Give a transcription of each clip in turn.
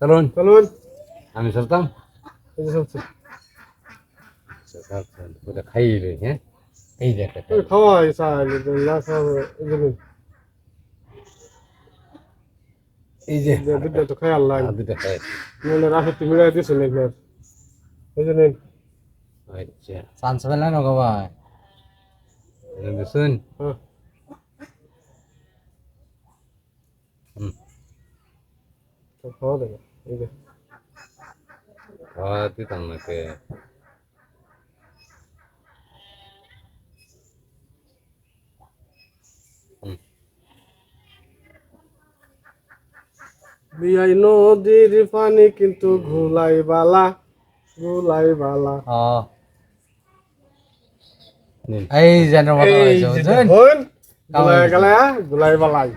চলুন। চলুন। আমি চলতাম? ওটা খাইয়ে লই হ্যাঁ? এই যে একটা খাওয়াই খাওয়া এই যে দুধটা তো খাই আল্লাহ আর খাই। রাখে তুমি মিলাই দিয়েছেন একবার এই যে আচ্ছা। চান্স পেলে না গো ভাই। দেখুন হ্যাঁ। হুম। তো খাওয়া দেবে এই যে খাওয়া দিতাম নাকি হুম বিয়াই নদীর পানি কিন্তু ঘুলাই বালা ঘুলাই বালা এই যেন মতো হয়েছে গুলাই বালাই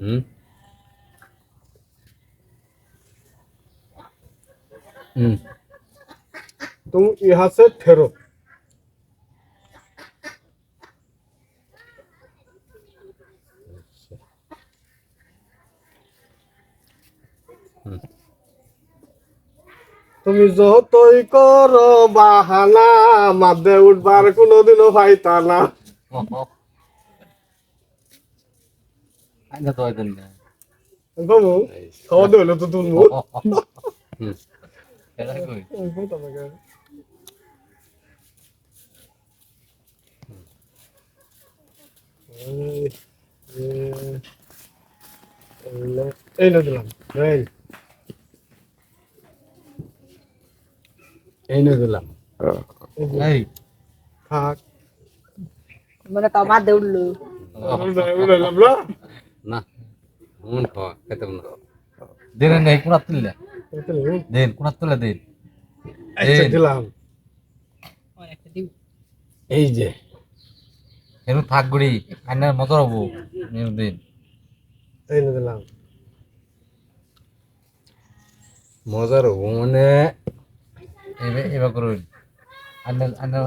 হুম হুম তো ইহাসে থেরো তুমি যতই করো বাহানা মাদে উঠবার কোনোদিনও পাইতা না আইনা তো হয়তো না বাবু খাওয়া দেবো তো তুলবো হুম এটা কই এই না দিলাম এই এই নিয়ে দিলাম এই যে, এই থাক মানে তোমার দৌড়লো উড়াইলাম না মন খাওয়া খেতাম না দেন নেই কোনা তুললে এই দেন? কোনা তুলে দেন। আচ্ছা দিলাম। এই যে। এরু থাক গুড়ি আইনার মতো হব। দিন। এই না দিলাম। মজার হব মানে? এবার করুন। আইনার আইনার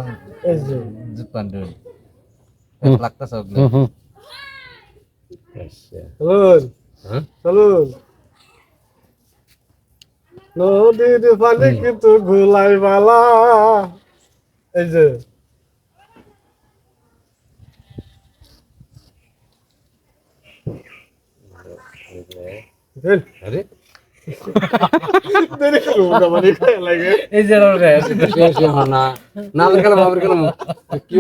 এই যে। জুত পান লাগতেছে চলুন হ্যাঁ চলুন নদীর পানি কিন্তু ঘুলাই বালা এই যে আরে মানে কি